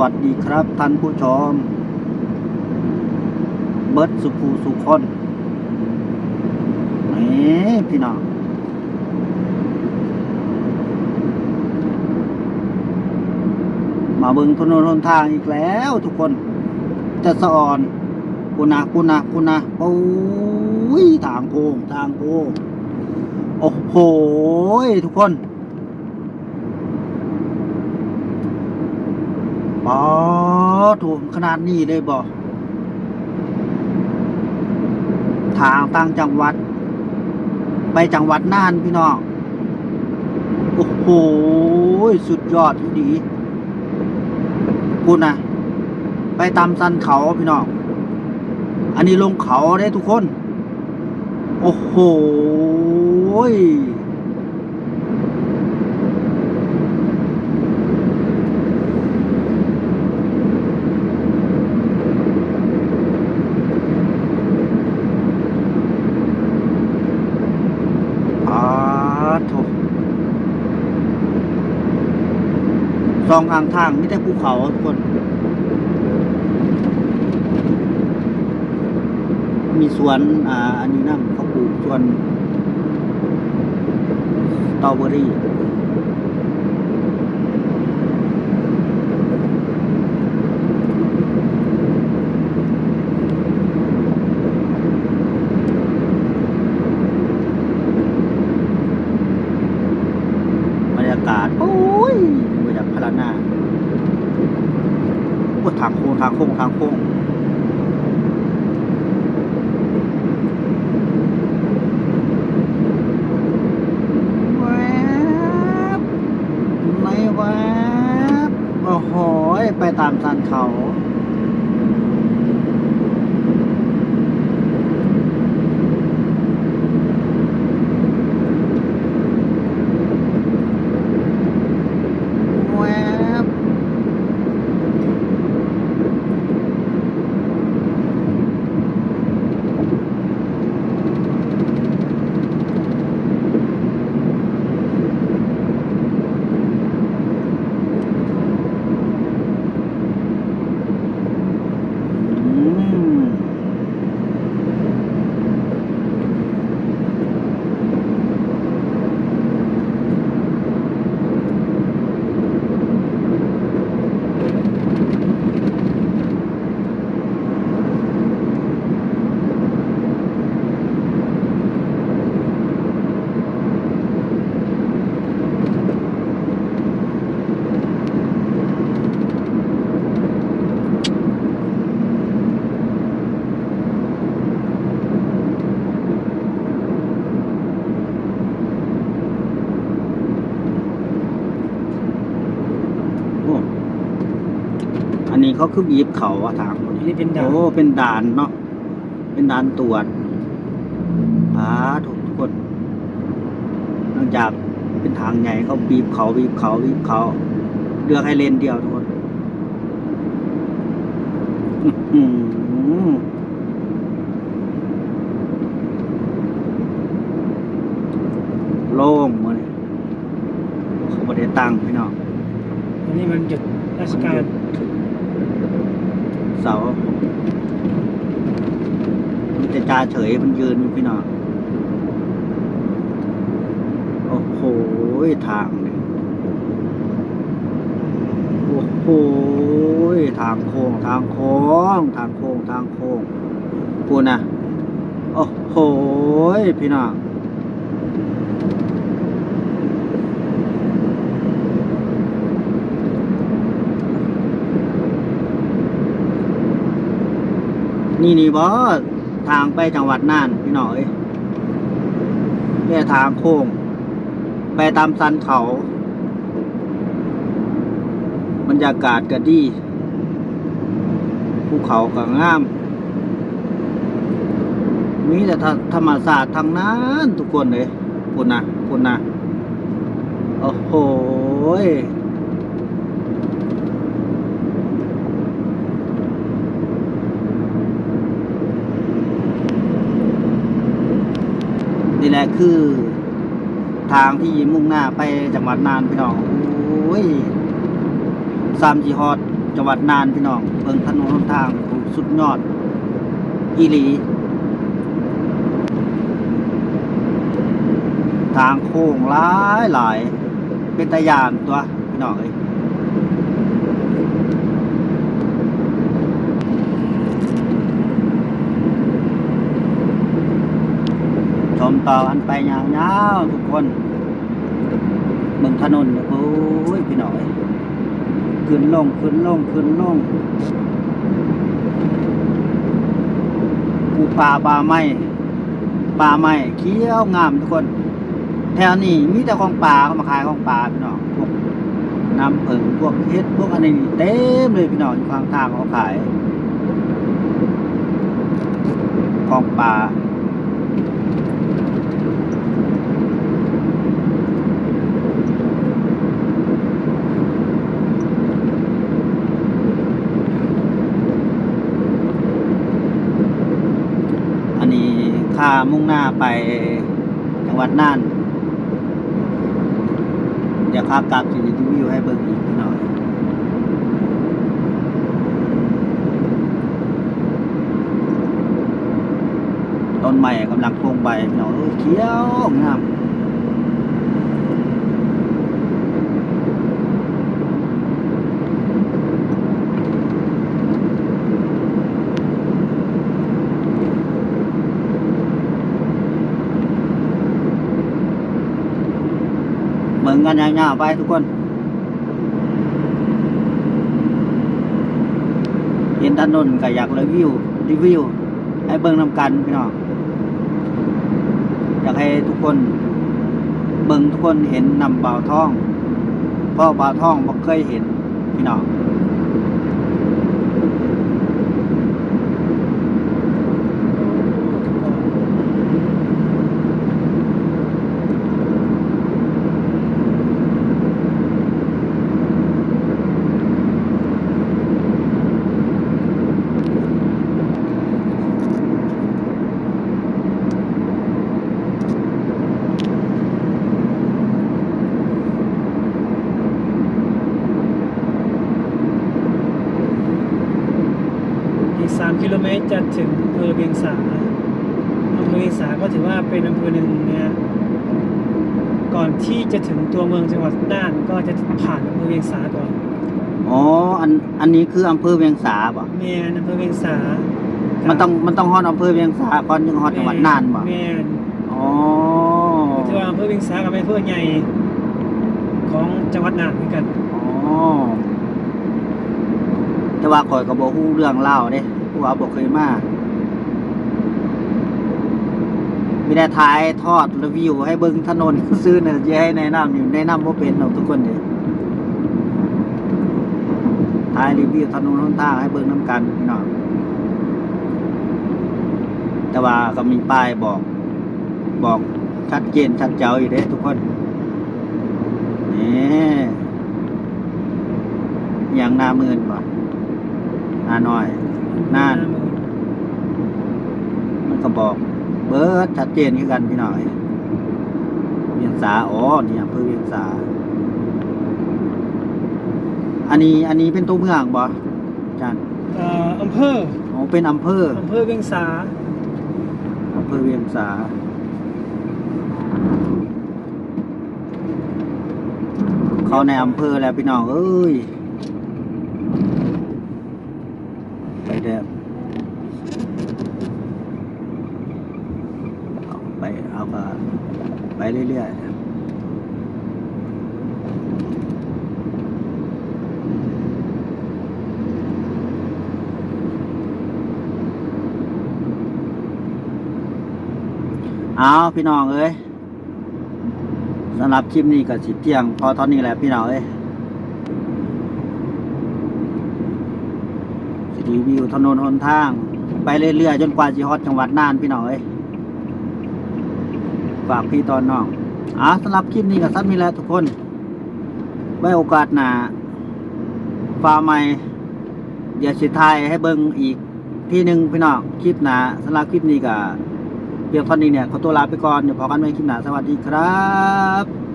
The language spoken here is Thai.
วัสดีครับท่านผู้ชม เบิร์ดสุภูสุคน นี่พี่น้องมาเบิงถนนหนทางอีกแล้วทุกคน จะสะอ่อนกูนะกูนะกูนะโอ้ยทางโค้งทางโค้งโอ้โหทุกคน ปอถูกขนาดนี้เลยบ่ทางต่างจังหวัด ไปจังหวัดน่านพี่น้อง โอ้โห สุดยอดที่ดีพูดนะไปตามสันเขาพี่น้อง อันนี้ลงเขาได้ทุกคน โอ้โห อาโถ สองทางทางไม่ได้ภูเขาทุกคน มีสวนอ่าอันนี้นะเขาปลูกสวนสตรอเบอรี่รยากาศ โอ้ยมาจากพารานาโอ้ทางโค้งทางโค้งทางโค้งแวบไม่แวบโอ้โหยไปตามสัน เขา แวบอืม โอ้อันนี้ เขาคือบีบเขาอะทางคนอันนี้เป็นด่าน โอ้เป็นด่านเนาะเป็นด่านตรวจอ่าถูกทุกคนหลังจากเป็นทางใหญ่เขาบีบเขาบีบเขาบีบเขาเลือกให้เลนเดียวทุกคนอื้อหือโล่งมาเลยเขาไม่ได้ตั้งพี่น้องอั นี้มันหยุดราชการเสามีแต่จ่าเฉยมันยืนอยู่พี่น้องโอ้โหทางเนี่ยโอ้โหทางโค้งทางโค้งทางโค้งทางโค้งพูนะโอ้โหพี่น้อง นี่นี่บอทางไปจังหวัดน่านพี่น้องเอ้ยเนี่ยทางโค้ง ไปตามสันเขา บรรยากาศก็ดีภูเขาก็งาม มีแต่ธรรมศาสตร์ทางนั้นทุกคนเลยคุณนะคุณนะโอ้โหย นี่แหละคือ ทางที่มุ่งหน้าไปจังหวัดน่านพี่น้องโอ้ยสามจีฮอดจังหวัดน่านพี่น้องเบิ่งถนนหนทางสุดยอด อีหลี ทางโค้งหลายหลายเป็นตะยานตัวพี่น้องเอ้ยชม ต่อกันไปยาวๆทุกคนเบิ่งถนนโอ้ยพี่หน้อย ขึ้นลงขึ้นลงขึ้นลงภูป่าป่าไม้ป่าไม้เขียวงามทุกคน แถวนี้มีแต่ของป่าเขามาขายของป่าพี่น้องพวกน้ำผึ้งพวกเห็ดพวกอันนี้เต็มเลยพี่น้องอยู่ข้างทางเขาขาย ของป่าอันนี้ค่ามุ่ง หน้าไปจังหวัดน่าน เดี๋ยวขากลับสิรีวิวให้เบิ่งอีกหน่อยต้นใหม่กำลังโค้งใบพี่น้องเอ้ยเขียวงาม งกันยาวๆไปทุกคน เห็นถนนก็อยากรีวิวรีวิว ให้เบิ้งนำกันพี่น้องอยากให้ทุกคน เบิ้งทุกคนเห็นนำบาท่อง เพราะบาท่องบ่เคยเห็นพี่น้อง อี กสามกิโลเมตรจะถึงอำเภอเวียงสาอำเภอเวียงสาก็ถือว่าเป็นอำเภอหนึ่งนะฮะก่อนที่จะถึงตัวเมืองจังหวัดน่านก็จะผ่านอำเภอเวียงสาก่อนอ๋อ อัน อันนี้คืออำเภอเวียงสาบ่แม่นอำเภอเวียงสา มันต้อง มันต้องฮอดอำเภอเวียงสาก่อนถึงฮอดจังหวัดน่านบ่แม่นอ๋อ ถือว่าอำเภอเวียงสากับอำเภอใหญ่ของจังหวัดน่านเหมือนกัน อ๋อแต่ว่าข่อยก็บ่ฮู้เรื่องเล่าวเด้ เพราะว่าบ่เคยมามีได้ถ่ายทอดรีวิวให้เบิ่งถนนซื้อเนี่ยจะให้แนะนำอยู่แนะนำบ่าเป็นหรอกทุกคนเด้ถ่ายรีวิวถนนหนทางให้เบิ่งนํกันพี่น้องแต่ว่าก็มีป้ายบอก บอกชัดเจนชัดเจาอยู่เด้ทุกคนนี่อย่างหน้ามืนบ่หน้าน้อย น่าน มันก็บอก เบิร์ดชัดเจนคือกันพี่น้อยเวียงสาอ๋อนี่อำเภอเวียงสา อันนี้อันนี้เป็นตัวเมืองบ่อาจารย์เอ่ออำเภออ๋อเป็นอำเภออำเภอเวียงสาอำเภอเวียงสาเขาในอำเภอแล้วพี่น้องเอ้ย ไปเด้อเอาไปเอาก็ไป เรื่อยๆเอาพี่น้องเอ้ยสำหรับคลิปนี้ก็สิเที่ยง พอตอนนี้แหละพี่น้องเอ้ยสิรีวิวถนนหนทาง ไปเรื่อยๆ จนกว่าสิฮอดจังหวัดน่านพี่น้องเอ้ย ฝากพี่ตอนน้องอ่าสำหรับคลิปนี้ก็สั้นมีแล้วทุกคนไว้โอกาสหนาฟาใหม่เดี๋ยวสิทายให้เบิ้งอีกที่หนึ่งพี่น้องคลิปหนาสำหรับคลิปนี้ก็เพียงเท่านี้เนี่ยขอตัวลาไปก่อนเดี๋ยวพอกันใหม่คลิปหน้าสวัสดีครับ